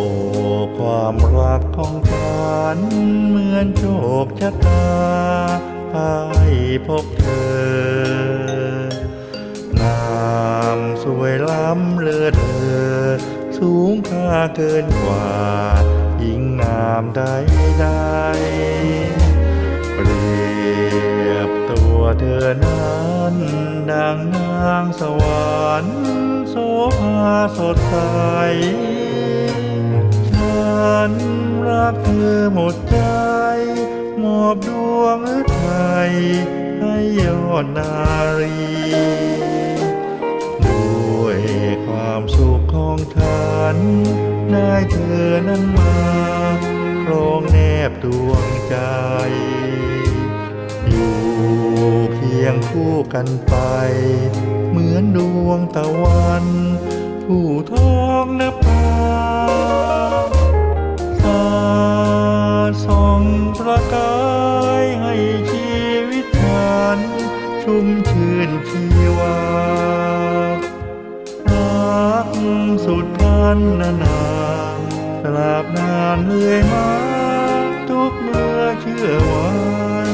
โอ้ความรักของฉันเหมือนโชคชะตาให้พบเธอนามสวยล้ำเลือเธอ สูงค่าเกินกว่าหญิงงามใดใดเปรียบตัวเธอนั้นดังนางสวรรค์โสภาสดใส ฉันรักเธอหมดใจ มอบดวงฤทัยให้ยอดนารี ด้วยความสุขของฉัน ได้เธอนั้นมาครองแนบดวงใจ อยู่เคียงคู่กันไป เหมือนดวงตะวัน ผู้ท้องนภาส สุดพันนานาตราบนานเรื่อยมาทุกเมื่อเชื่อวัน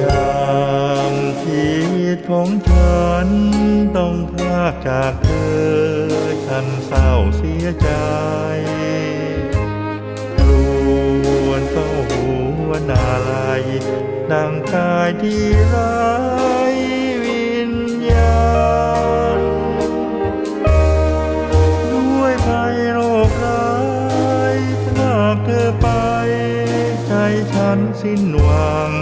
ยามชีวิตของฉันต้องพลากจากเธอ ฉันเศร้าเสียใจรวนเฝ้าหัวนาลัยดังกายที่ร้วิ ฉันสิ้นหวัง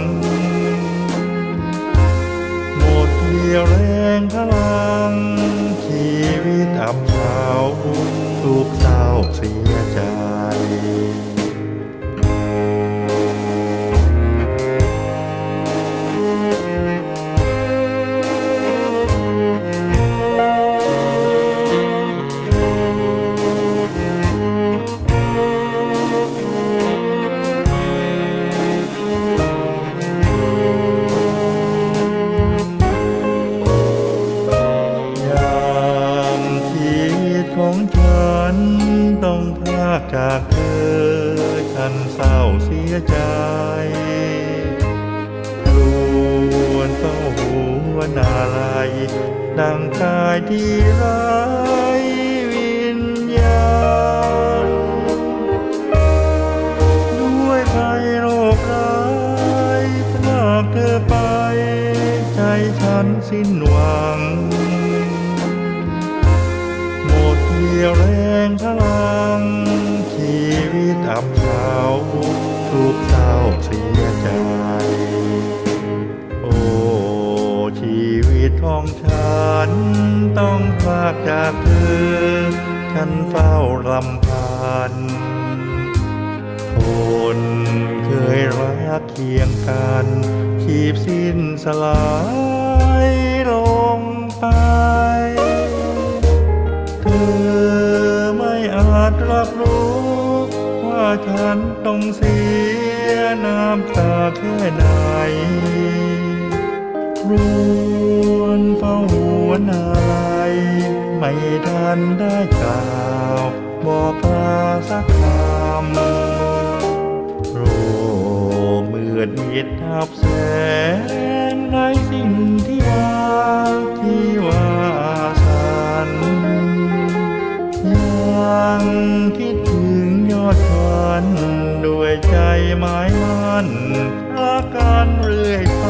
หมดเรี่ยวแรงพลัง ฉันต้องพลากจากเธอ ฉันเศร้าเสียใจรวนเฝ้าหัวนาลัยดังกายที่ไร้วิญญาณ ด้วยภัยโรคร้ายพลากเธอไป ใจฉันสิ้นหวั ต้องพลากจากเธอ ฉันเฝ้าลำพัน คนเคยรักเคียงกันชีพสิ้นสลายลงไปเธอไม่อาจรับรู้ ว่าฉันต้องเสียน้ำตาแค่ไหนรวนเฝ้าหัวนา ไม่ทันได้กล่าวบอกลาสักคำโรคมืดมิดทับแสงไรสิ่งที่ว่าที่ว่าฉัน ยังคิดถึงยอดฝันด้วยใจหมายมั่นรักกันเรื่อยไป